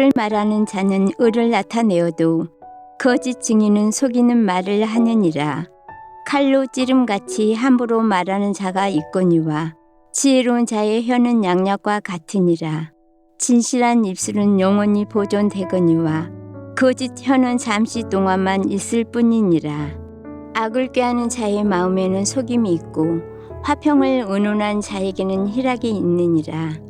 진실을 말하는 자는 의를 나타내어도 거짓 증인은 속이는 말을 하느니라. 칼로 찌름같이 함부로 말하는 자가 있거니와 지혜로운 자의 혀는 양약과 같으니라. 진실한 입술은 영원히 보존되거니와 거짓 혀는 잠시 동안만 있을 뿐이니라. 악을 꾀하는 자의 마음에는 속임이 있고 화평을 의논한 자에게는 희락이 있느니라.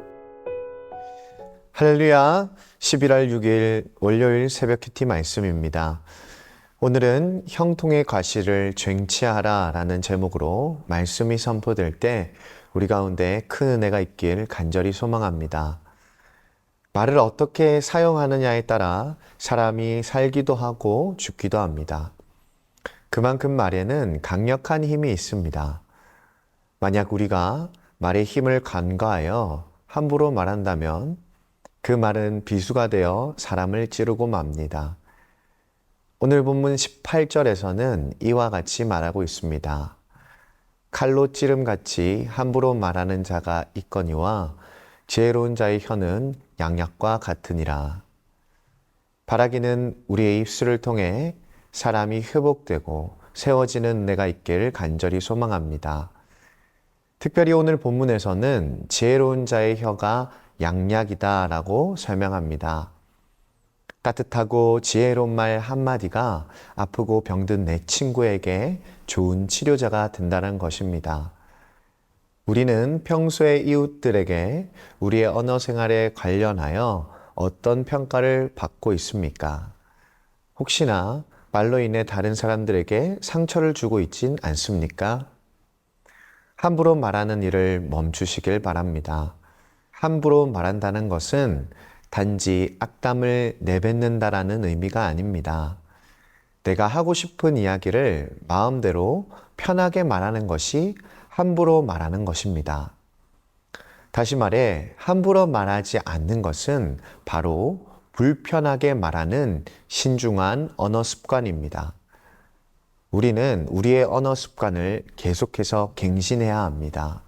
할렐루야 11월 6일 월요일 새벽 큐티 말씀입니다. 오늘은 형통의 과실을 쟁취하라 라는 제목으로 말씀이 선포될 때 우리 가운데 큰 은혜가 있길 간절히 소망합니다. 말을 어떻게 사용하느냐에 따라 사람이 살기도 하고 죽기도 합니다. 그만큼 말에는 강력한 힘이 있습니다. 만약 우리가 말의 힘을 간과하여 함부로 말한다면 그 말은 비수가 되어 사람을 찌르고 맙니다. 오늘 본문 18절에서는 이와 같이 말하고 있습니다. 칼로 찌름 같이 함부로 말하는 자가 있거니와 지혜로운 자의 혀는 양약과 같으니라. 바라기는 우리의 입술을 통해 사람이 회복되고 세워지는 내가 있기를 간절히 소망합니다. 특별히 오늘 본문에서는 지혜로운 자의 혀가 양약이다라고 설명합니다. 따뜻하고 지혜로운 말 한마디가 아프고 병든 내 친구에게 좋은 치료자가 된다는 것입니다. 우리는 평소에 이웃들에게 우리의 언어 생활에 관련하여 어떤 평가를 받고 있습니까? 혹시나 말로 인해 다른 사람들에게 상처를 주고 있진 않습니까? 함부로 말하는 일을 멈추시길 바랍니다. 함부로 말한다는 것은 단지 악담을 내뱉는다라는 의미가 아닙니다. 내가 하고 싶은 이야기를 마음대로 편하게 말하는 것이 함부로 말하는 것입니다. 다시 말해, 함부로 말하지 않는 것은 바로 불편하게 말하는 신중한 언어 습관입니다. 우리는 우리의 언어 습관을 계속해서 갱신해야 합니다.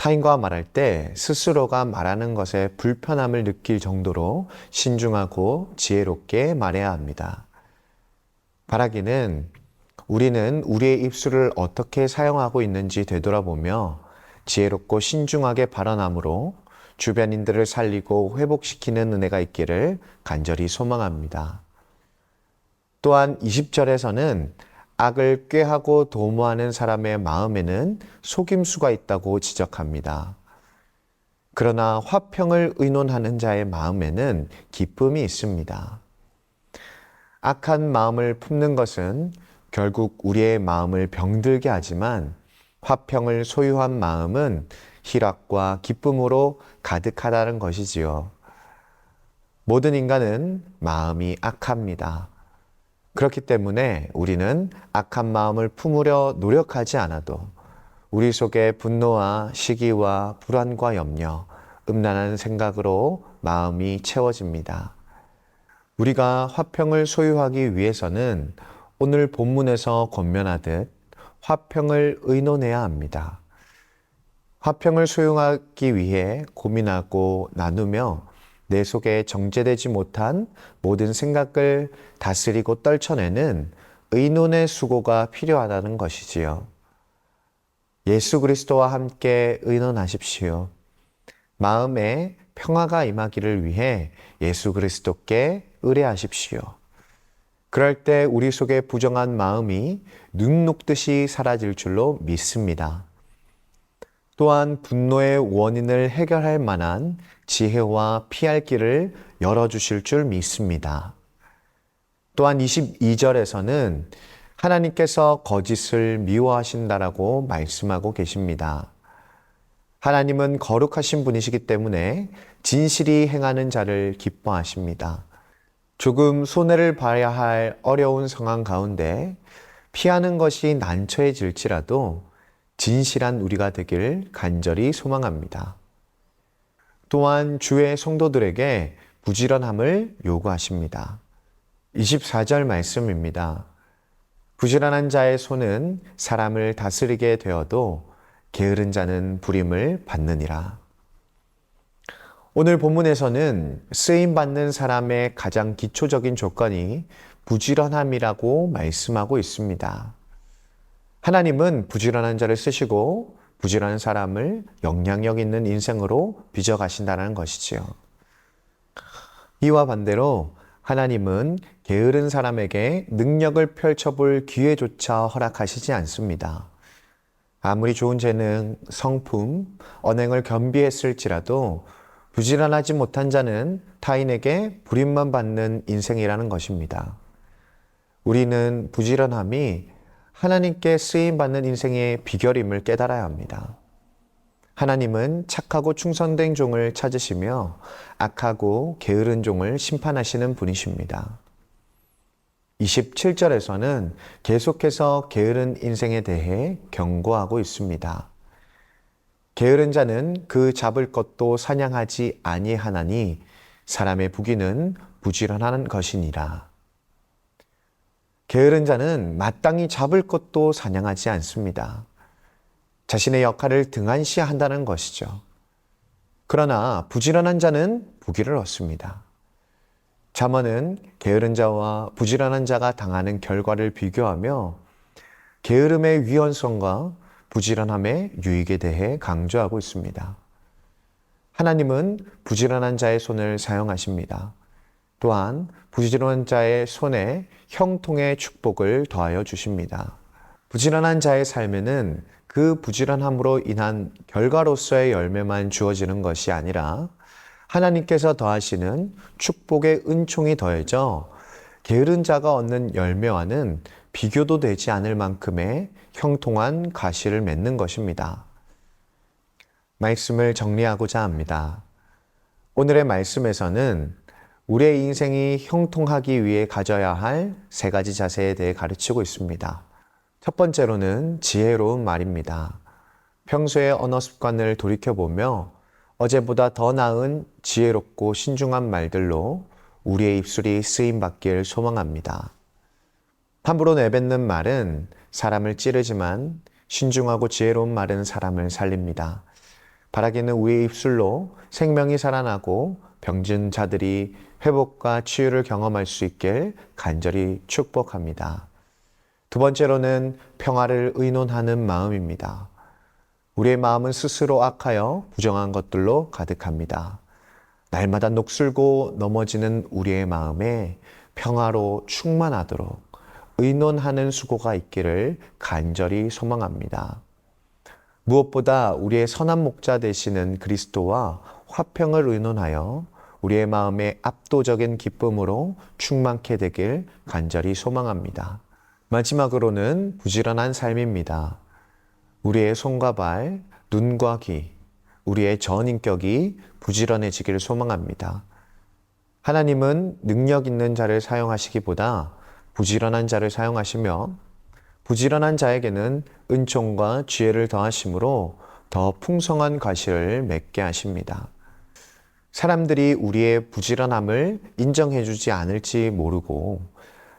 타인과 말할 때 스스로가 말하는 것에 불편함을 느낄 정도로 신중하고 지혜롭게 말해야 합니다. 바라기는 우리는 우리의 입술을 어떻게 사용하고 있는지 되돌아보며 지혜롭고 신중하게 발언함으로 주변인들을 살리고 회복시키는 은혜가 있기를 간절히 소망합니다. 또한 20절에서는 악을 꾀하고 도모하는 사람의 마음에는 속임수가 있다고 지적합니다. 그러나 화평을 의논하는 자의 마음에는 기쁨이 있습니다. 악한 마음을 품는 것은 결국 우리의 마음을 병들게 하지만 화평을 소유한 마음은 희락과 기쁨으로 가득하다는 것이지요. 모든 인간은 마음이 악합니다. 그렇기 때문에 우리는 악한 마음을 품으려 노력하지 않아도 우리 속에 분노와 시기와 불안과 염려, 음란한 생각으로 마음이 채워집니다. 우리가 화평을 소유하기 위해서는 오늘 본문에서 권면하듯 화평을 의논해야 합니다. 화평을 소유하기 위해 고민하고 나누며 내 속에 정제되지 못한 모든 생각을 다스리고 떨쳐내는 의논의 수고가 필요하다는 것이지요. 예수 그리스도와 함께 의논하십시오. 마음에 평화가 임하기를 위해 예수 그리스도께 의뢰하십시오. 그럴 때 우리 속에 부정한 마음이 눈 녹듯이 사라질 줄로 믿습니다. 또한 분노의 원인을 해결할 만한 지혜와 피할 길을 열어주실 줄 믿습니다. 또한 22절에서는 하나님께서 거짓을 미워하신다라고 말씀하고 계십니다. 하나님은 거룩하신 분이시기 때문에 진실이 행하는 자를 기뻐하십니다. 조금 손해를 봐야 할 어려운 상황 가운데 피하는 것이 난처해질지라도 진실한 우리가 되길 간절히 소망합니다. 또한 주의 성도들에게 부지런함을 요구하십니다. 24절 말씀입니다. 부지런한 자의 손은 사람을 다스리게 되어도 게으른 자는 부림을 받느니라. 오늘 본문에서는 쓰임 받는 사람의 가장 기초적인 조건이 부지런함이라고 말씀하고 있습니다. 하나님은 부지런한 자를 쓰시고 부지런한 사람을 영향력 있는 인생으로 빚어 가신다는 것이지요. 이와 반대로 하나님은 게으른 사람에게 능력을 펼쳐볼 기회조차 허락하시지 않습니다. 아무리 좋은 재능, 성품, 언행을 겸비했을지라도 부지런하지 못한 자는 타인에게 불임만 받는 인생이라는 것입니다. 우리는 부지런함이 하나님께 쓰임 받는 인생의 비결임을 깨달아야 합니다. 하나님은 착하고 충성된 종을 찾으시며 악하고 게으른 종을 심판하시는 분이십니다. 27절에서는 계속해서 게으른 인생에 대해 경고하고 있습니다. 게으른 자는 그 잡을 것도 사냥하지 아니하나니 사람의 부귀는 부지런하는 것이니라. 게으른 자는 마땅히 잡을 것도 사냥하지 않습니다. 자신의 역할을 등한시한다는 것이죠. 그러나 부지런한 자는 부귀를 얻습니다. 잠언은 게으른 자와 부지런한 자가 당하는 결과를 비교하며 게으름의 위헌성과 부지런함의 유익에 대해 강조하고 있습니다. 하나님은 부지런한 자의 손을 사용하십니다. 또한 부지런한 자의 손에 형통의 축복을 더하여 주십니다. 부지런한 자의 삶에는 그 부지런함으로 인한 결과로서의 열매만 주어지는 것이 아니라 하나님께서 더하시는 축복의 은총이 더해져 게으른 자가 얻는 열매와는 비교도 되지 않을 만큼의 형통한 가시를 맺는 것입니다. 말씀을 정리하고자 합니다. 오늘의 말씀에서는 우리의 인생이 형통하기 위해 가져야 할 세 가지 자세에 대해 가르치고 있습니다. 첫 번째로는 지혜로운 말입니다. 평소의 언어 습관을 돌이켜보며 어제보다 더 나은 지혜롭고 신중한 말들로 우리의 입술이 쓰임 받길 소망합니다. 함부로 내뱉는 말은 사람을 찌르지만 신중하고 지혜로운 말은 사람을 살립니다. 바라기는 우리의 입술로 생명이 살아나고 병든 자들이 회복과 치유를 경험할 수 있길 간절히 축복합니다. 두 번째로는 평화를 의논하는 마음입니다. 우리의 마음은 스스로 악하여 부정한 것들로 가득합니다. 날마다 녹슬고 넘어지는 우리의 마음에 평화로 충만하도록 의논하는 수고가 있기를 간절히 소망합니다. 무엇보다 우리의 선한 목자 되시는 그리스도와 화평을 의논하여 우리의 마음에 압도적인 기쁨으로 충만케 되길 간절히 소망합니다. 마지막으로는 부지런한 삶입니다. 우리의 손과 발, 눈과 귀, 우리의 전 인격이 부지런해지기를 소망합니다. 하나님은 능력 있는 자를 사용하시기보다 부지런한 자를 사용하시며 부지런한 자에게는 은총과 지혜를 더하심으로 더 풍성한 과실을 맺게 하십니다. 사람들이 우리의 부지런함을 인정해주지 않을지 모르고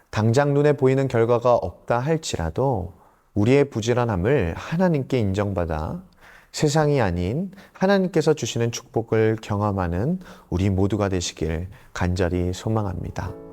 당장 눈에 보이는 결과가 없다 할지라도 우리의 부지런함을 하나님께 인정받아 세상이 아닌 하나님께서 주시는 축복을 경험하는 우리 모두가 되시길 간절히 소망합니다.